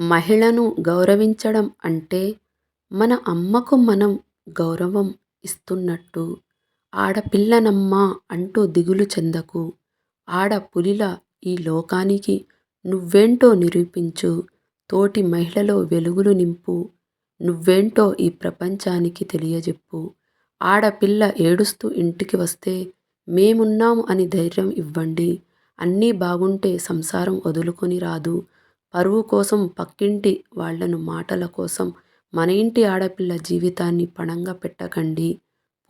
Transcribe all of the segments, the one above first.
మహిళను గౌరవించడం అంటే మన అమ్మకు మనం గౌరవం ఇస్తున్నట్టు. ఆడపిల్లనమ్మా అంటూ దిగులు చెందకు. ఆడపులిలా ఈ లోకానికి నువ్వేంటో నిరూపించు. తోటి మహిళలో వెలుగులు నింపు. నువ్వేంటో ఈ ప్రపంచానికి తెలియజెప్పు. ఆడపిల్ల ఏడుస్తూ ఇంటికి వస్తే మేమున్నాము అని ధైర్యం ఇవ్వండి. అన్నీ బాగుంటే సంసారం వదులుకొని రాదు. పరువు కోసం పక్కింటి వాళ్ళను మాటల కోసం మన ఇంటి ఆడపిల్ల జీవితాన్ని పణంగా పెట్టకండి.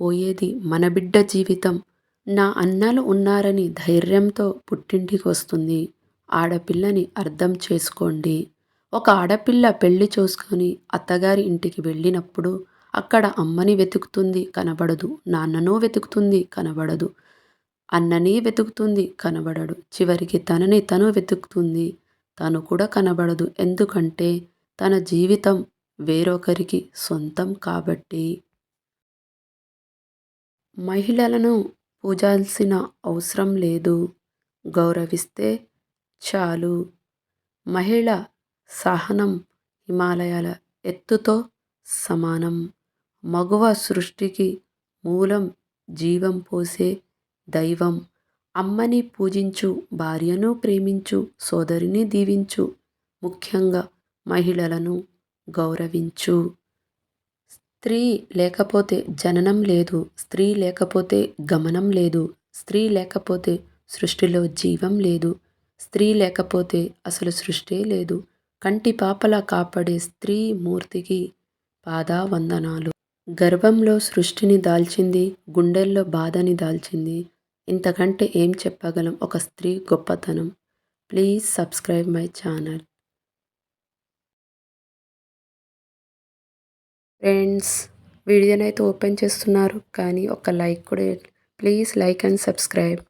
పోయేది మన బిడ్డ జీవితం. నా అన్నలు ఉన్నారని ధైర్యంతో పుట్టింటికి వస్తుంది. ఆడపిల్లని అర్థం చేసుకోండి. ఒక ఆడపిల్ల పెళ్ళి చూసుకొని అత్తగారి ఇంటికి వెళ్ళినప్పుడు అక్కడ అమ్మని వెతుకుతుంది కనబడదు. నాన్నను వెతుకుతుంది కనబడదు. అన్నని వెతుకుతుంది కనబడడు. చివరికి తనని తను వెతుకుతుంది. తను కూడా కనబడదు. ఎందుకంటే తన జీవితం వేరొకరికి సొంతం కాబట్టి. మహిళలను పూజాల్సిన అవసరం లేదు. గౌరవిస్తే చాలు. మహిళ సహనం హిమాలయాల ఎత్తుతో సమానం. మగువ సృష్టికి మూలం జీవం పోసే దైవం. అమ్మని పూజించు భార్యను ప్రేమించు సోదరిని దీవించు ముఖ్యంగా మహిళలను గౌరవించు. స్త్రీ లేకపోతే జననం లేదు స్త్రీ లేకపోతే గమనం లేదు స్త్రీ లేకపోతే సృష్టిలో జీవం లేదు స్త్రీ లేకపోతే అసలు సృష్టే లేదు. కంటి పాపలా కాపాడే స్త్రీ మూర్తికి పాదావందనాలు. గర్భంలో సృష్టిని దాల్చింది గుండెల్లో బాధని దాల్చింది ఇంతకంటే ఏం చెప్పగలం? ఒక స్త్రీ గొప్పతనం. Please subscribe my channel. Friends వీడియోనైతే ఓపెన్ చేస్తున్నారు కానీ ఒక లైక్ కూడా ప్లీజ్ లైక్ అండ్ సబ్స్క్రైబ్.